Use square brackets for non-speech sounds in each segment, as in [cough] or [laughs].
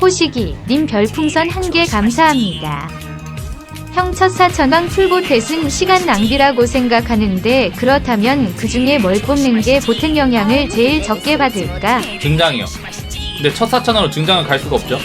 호식이 님 별풍선 한 개 감사합니다. 형 첫사천왕 풀보텟은 시간 낭비라고 생각하는데 그렇다면 그 중에 뭘 뽑는 게 보탬 영향을 제일 적게 받을까? 등장이요. 근데 첫 사천으로 등장을 갈 수가 없죠.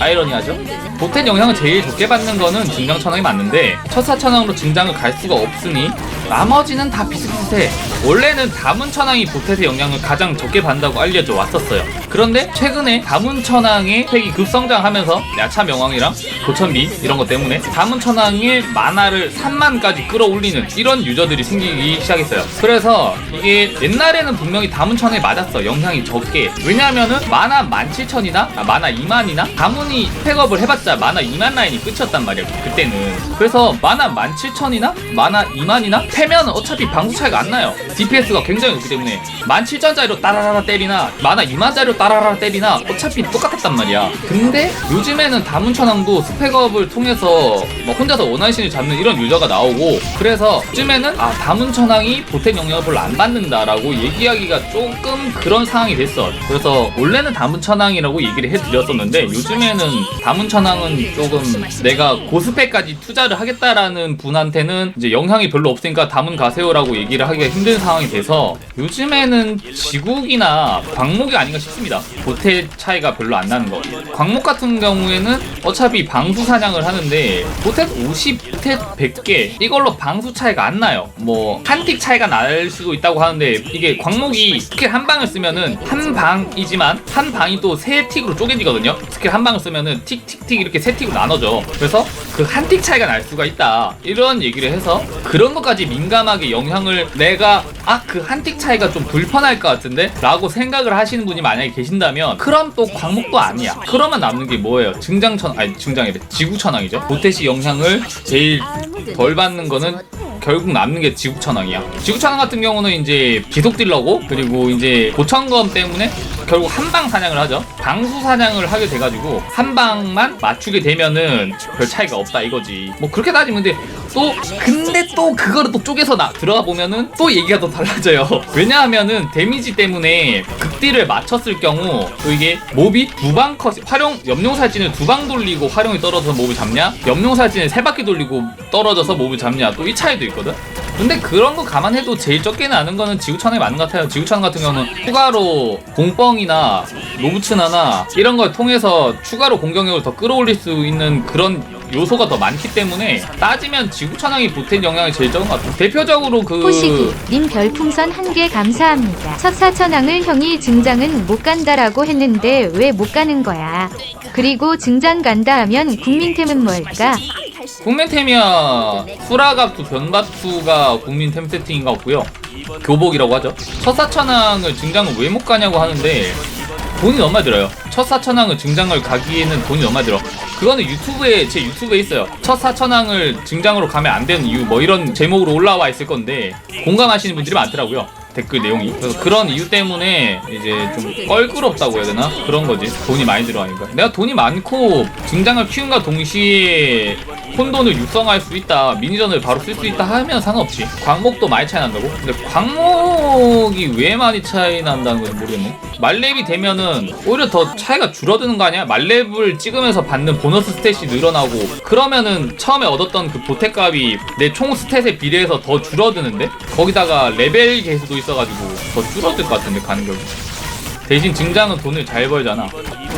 아이러니하죠? 보텐 영향을 제일 적게 받는 거는 등장 천왕이 맞는데 첫 사천왕으로 등장을 갈 수가 없으니 나머지는 다 비슷비슷해. 원래는 다문 천왕이 보텟의 영향을 가장 적게 받는다고 알려져 왔었어요. 그런데 최근에 다문 천왕의 팩이 급성장하면서 야차 명왕이랑 고천비 이런 것 때문에 다문 천왕의 만화를 3만까지 끌어올리는 이런 유저들이 생기기 시작했어요. 그래서 이게 옛날에는 분명히 다문 천왕이 맞았어. 영향이 적게. 왜냐하면은 만화 17,000이나 아, 만화 2만이나 다문이 팩업을 해봤자 만화 2만 라인이 끝이었단 말이야. 그때는. 그래서 만화 17,000이나 만화 2만이나 패면 어차피 방수 차이가 안 나요. DPS가 굉장히 높기 때문에 17,000짜리로 따라라라 때리나 만화 2만짜리로 따라라라 때리나 어차피 똑같았단 말이야. 근데 요즘에는 다문천왕도 스펙업을 통해서 뭐 혼자서 원한신을 잡는 이런 유저가 나오고 그래서 요즘에는 아 다문천왕이 영향을 별로 안 받는다라고 얘기하기가 조금 그런 상황이 됐어. 그래서 원래는 다문천왕이라고 얘기를 해드렸었는데 요즘에는 다문천왕은 조금 내가 고스펙까지 투자를 하겠다라는 분한테는 이제 영향이 별로 없으니까 다문 가세요라고 얘기를 하기가 힘든 상황이 돼서 요즘에는 지국이나 광목이 아닌가 싶습니다. 보태 차이가 별로 안 나는 거. 광목 같은 경우에는 어차피 방수 사냥을 하는데 보텟 50, 보텟 100개 이걸로 방수 차이가 안 나요. 뭐 한 틱 차이가 날 수도 있다고 하는데 이게 광목이 스킬 한 방을 쓰면은 한 방이지만 한 방이 또 세 틱으로 쪼개지거든요. 스킬 한 방을 쓰면은 틱틱틱 이렇게 세 틱으로 나눠져. 그래서 그 한 틱 차이가 날 수가 있다. 이런 얘기를 해서 그런 것까지 민감하게 영향을 내가 아 그 한 틱 차이가 좀 불편할 것 같은데 라고 생각을 하시는 분이 만약에 계신다면 그럼 또 광목도 아니야. 그러면 남는 게 뭐예요? 증장천 아니 증장이래 지구천왕이죠. 보태시 영향을 제일 덜 받는 거는 결국 남는 게 지구천왕이야. 지구천왕 같은 경우는 이제 지속 딜러고 그리고 이제 고천검 때문에 결국 한방 사냥을 하죠. 방수 사냥을 하게 돼가지고 한 방만 맞추게 되면은 별 차이가 없다 이거지. 뭐 그렇게 따지면 근데 또 근데 또 그거를 또 쪼개서 나 들어가 보면은 또 얘기가 또 달라져요. [laughs] 왜냐하면은 데미지 때문에 극딜을 맞췄을 경우 또 이게 몹이 두 방 컷 활용 염룡살진을 두 방 돌리고 활용이 떨어져서 몹을 잡냐? 염룡살진을 세 바퀴 돌리고 떨어져서 몹을 잡냐? 또 이 차이도 있거든. 근데 그런 거 감안해도 제일 적게 나는 거는 지구천에 맞는 것 같아요. 지구천 같은 경우는 추가로 공뻥이나 노부츠나나 이런 걸 통해서 추가로 공격력을 더 끌어올릴 수 있는 그런 요소가 더 많기 때문에 따지면 지구천왕이 보탠 영향이 제일 적은 것 같아요. 대표적으로 그 호식이 님 별풍선 한 개 감사합니다. 첫사천왕을 형이 증장은 못 간다라고 했는데 왜 못 가는 거야? 그리고 증장 간다 하면 국민템은 뭘까? 국민템이야. 수라갑투 변갑투가 국민템 세팅인가 없고요. 교복이라고 하죠. 첫사천왕을 증장을 왜 못 가냐고 하는데 돈이 많이 들어요. 첫사천왕을 증장을 가기에는 돈이 많이 들어. 그거는 유튜브에 제 유튜브에 있어요. 첫사천왕을 증장으로 가면 안 되는 이유 뭐 이런 제목으로 올라와 있을 건데 공감하시는 분들이 많더라고요 댓글 내용이. 그래서 그런 이유 때문에 이제 좀 껄끄럽다고 해야 되나? 그런 거지. 돈이 많이 들어가니까. 내가 돈이 많고 증장을 키운과 동시에 혼돈을 육성할 수 있다 미니전을 바로 쓸 수 있다 하면 상관없지. 광목도 많이 차이 난다고? 근데 광목이 왜 많이 차이 난다는 건지 모르겠네. 말렙이 되면은 오히려 더 차이가 줄어드는 거 아니야? 말렙을 찍으면서 받는 보너스 스탯이 늘어나고 그러면은 처음에 얻었던 그 보태값이 내 총 스탯에 비례해서 더 줄어드는데? 거기다가 레벨 개수도 있어 가지고 더 줄어들 것 같은데 가는 결국 대신 증장은 돈을 잘 벌잖아.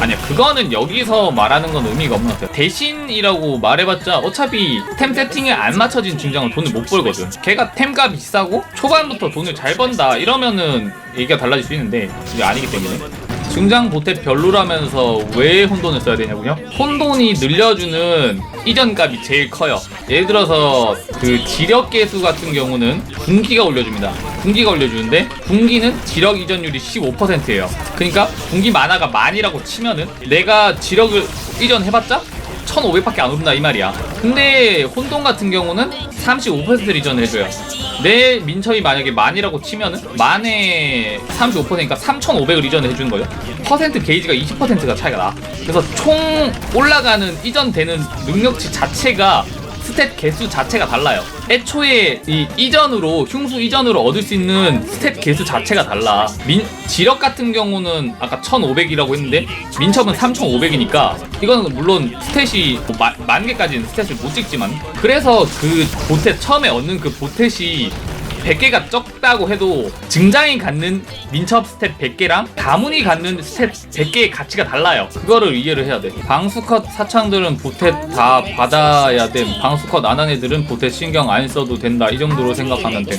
아니야, 그거는 여기서 말하는 건 의미가 없는 것 같아요. 대신이라고 말해봤자 어차피 템 세팅에 안 맞춰진 증장은 돈을 못 벌거든. 걔가 템값이 비싸고 초반부터 돈을 잘 번다 이러면은 얘기가 달라질 수 있는데 이게 아니기 때문에. 증장 보태 별로라면서 왜 혼돈을 써야 되냐고요? 혼돈이 늘려주는 이전 값이 제일 커요. 예를 들어서 그 지력 개수 같은 경우는 분기가 올려줍니다. 분기가 올려주는데 분기는 지력 이전율이 15%예요. 그러니까 분기 만화가 만이라고 치면은 내가 지력을 이전해봤자 1500밖에 안 오른다 이 말이야. 근데 혼돈 같은 경우는 35% 리전을 해줘요. 내 민첩이 만약에 만이라고 치면은 만에 35%니까 3,500을 이전을 해주는 거예요. 퍼센트 게이지가 20%가 차이가 나. 그래서 총 올라가는 이전되는 능력치 자체가 스탯 개수 자체가 달라요. 애초에 이 이전으로 흉수 이전으로 얻을 수 있는 스탯 개수 자체가 달라. 민 지력 같은 경우는 아까 1,500이라고 했는데 민첩은 3,500이니까 이거는 물론 스탯이 뭐 만, 만 개까지는 스탯을 못 찍지만 그래서 그 보텟 처음에 얻는 그 보텟이 100개가 적다고 해도 증장이 갖는 민첩 스탯 100개랑 가문이 갖는 스탯 100개의 가치가 달라요. 그거를 이해를 해야 돼. 방수컷 사창들은 보텟 다 받아야 됨. 방수컷 안 한 애들은 보텟 신경 안 써도 된다. 이 정도로 생각하면 돼.